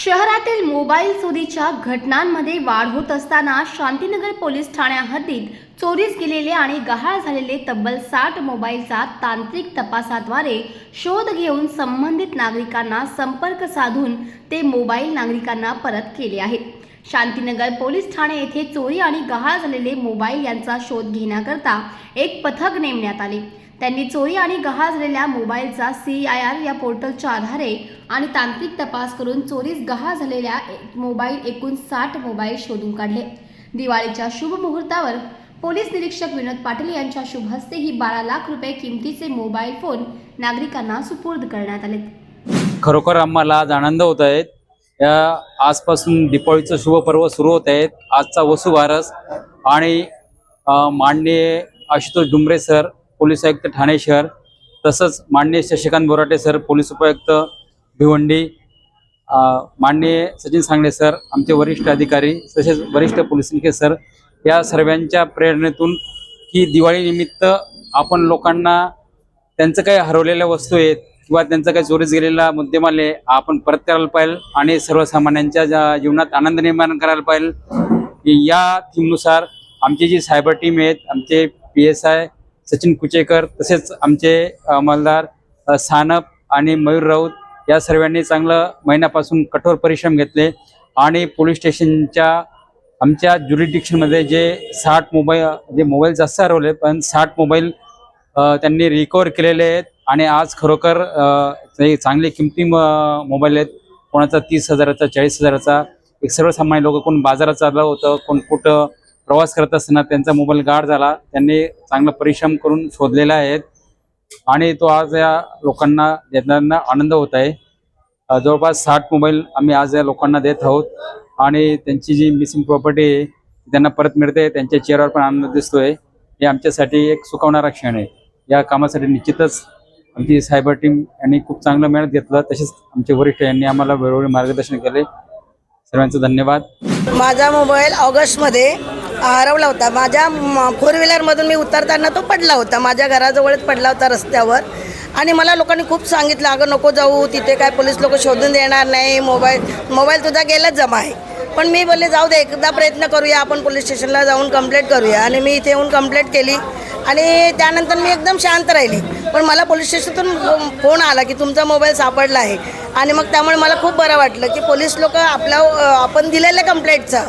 शहरातील मोबाईल चोरीच्या घटनांमध्ये वाढ होत असताना शांतीनगर पोलीस ठाण्या हद्दीत चोरीस गेलेले आणि गहाळ झालेले तब्बल साठ मोबाईलचा तांत्रिक तपासाद्वारे शोध घेऊन संबंधित नागरिकांना संपर्क साधून ते मोबाईल नागरिकांना परत केले आहेत. शांतीनगर पोलीस ठाणे येथे चोरी आणि गहाळ झालेले मोबाईल यांचा शोध घेण्याकरता एक पथक नेमण्यात आले. त्यांनी चोरी आणि गहाजलेल्या झालेल्या मोबाईलचा सी आय आर या पोर्टलच्या आधारे आणि तांत्रिक तपास करून चोरीस गहा झालेल्या मोबाईल एकूण साठ मोबाईल शोधून काढले. दिवाळीच्या शुभ मुहूर्तावर पोलीस निरीक्षक विनोद पाटील यांच्या शुभ हस्ते ही बारा लाख रुपये किमतीचे मोबाईल फोन नागरिकांना सुपूर्द करण्यात आले खरोखर आम्हाला आज आनंद होत आहेत या आजपासून शुभ शुभपर्व सुरू होत आहेत आजचा वसुबारस आणि माननीय आशुतोष डुंबरे सर पोलीस आयुक्त ठाणे शहर तसंच माननीय शशिकांत बोराटे सर पोलीस उपायुक्त भिवंडी माननीय सचिन सांगणे सर आमचे वरिष्ठ अधिकारी तसेच वरिष्ठ पोलीस निरीक्षक सर या सर्वांच्या प्रेरणेतून की दिवाळीनिमित्त आपण लोकांना त्यांचं काही हरवलेल्या वस्तू आहेत किंवा त्यांचा काही चोरीस गेलेला मुद्देमाल आहे आपण परत करायला पाहिजे आणि सर्वसामान्यांच्या ज्या जीवनात आनंद निर्माण करायला पाहिजे. या थीमनुसार आमची जी सायबर टीम आहेत आमचे P S I Sachin Kuchekar तसेच आमचे अंमलदार सानप आणि मयूर राऊत या सर्वांनी चांगलं महिन्यापासून कठोर परिश्रम घेतले. आणि पोलीस स्टेशनच्या आमच्या ज्युरिडिक्शनमध्ये जे साठ मोबाईल जे मोबाईल जास्त हरवले पण साठ मोबाईल त्यांनी रिकवर केलेले आहेत. आणि आज खरोखर ते चांगले किमती मोबाईल आहेत. कोणाचा तीस हजाराचा चाळीस हजाराचा एक सर्वसामान्य लोक कोण बाजारात चाललं होतं कोण कुठं प्रवास करत असताना त्यांचा मोबाईल गाड झाला. त्यांनी चांगला परिश्रम करून शोधलेला आहेत आणि तो आज या लोकांना देताना आनंद होत आहे. जवळपास साठ मोबाईल आम्ही आज या लोकांना देत आहोत. आणि त्यांची जी मिसिंग प्रॉपर्टी आहे त्यांना परत मिळते. त्यांच्या चेहऱ्यावर पण आनंद दिसतोय. हे आमच्यासाठी एक सुखावणारा क्षण आहे. या कामासाठी निश्चितच आमची सायबर टीम यांनी खूप चांगलं मेहनत घेतलं. तसेच आमचे वरिष्ठ यांनी आम्हाला वेळोवेळी मार्गदर्शन केले. सर्वांचं धन्यवाद. माझा मोबाईल ऑगस्टमध्ये हरवला होता. माझ्या फोर व्हीलरमधून मी उतरताना तो पडला होता. माझ्या घराजवळच पडला होता रस्त्यावर. आणि मला लोकांनी खूप सांगितलं अगं नको जाऊ. तिथे काय पोलीस लोक शोधून देणार नाही. मोबाईल मोबाईल तुझा गेलाच जमा आहे. पण मी बोलले जाऊ दे एकदा प्रयत्न करूया. आपण पोलीस स्टेशनला जाऊन कंप्लेंट करूया. आणि मी इथे येऊन कंप्लेंट केली. आणि त्यानंतर मी एकदम शांत राहिली. पण मला पोलीस स्टेशनतून फोन आला की तुमचा मोबाईल सापडला आहे. आणि मग त्यामुळे मला खूप बरं वाटलं की पोलीस लोक आपल्या आपण दिलेल्या कंप्लेंटचा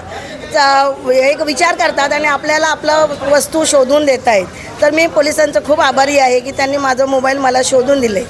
एक विचार करतात आणि आपल्याला आपलं वस्तू शोधून देत आहेत तर मी पोलिसांचं खूप आभारी आहे की त्यांनी माझा मोबाईल मला शोधून दिले.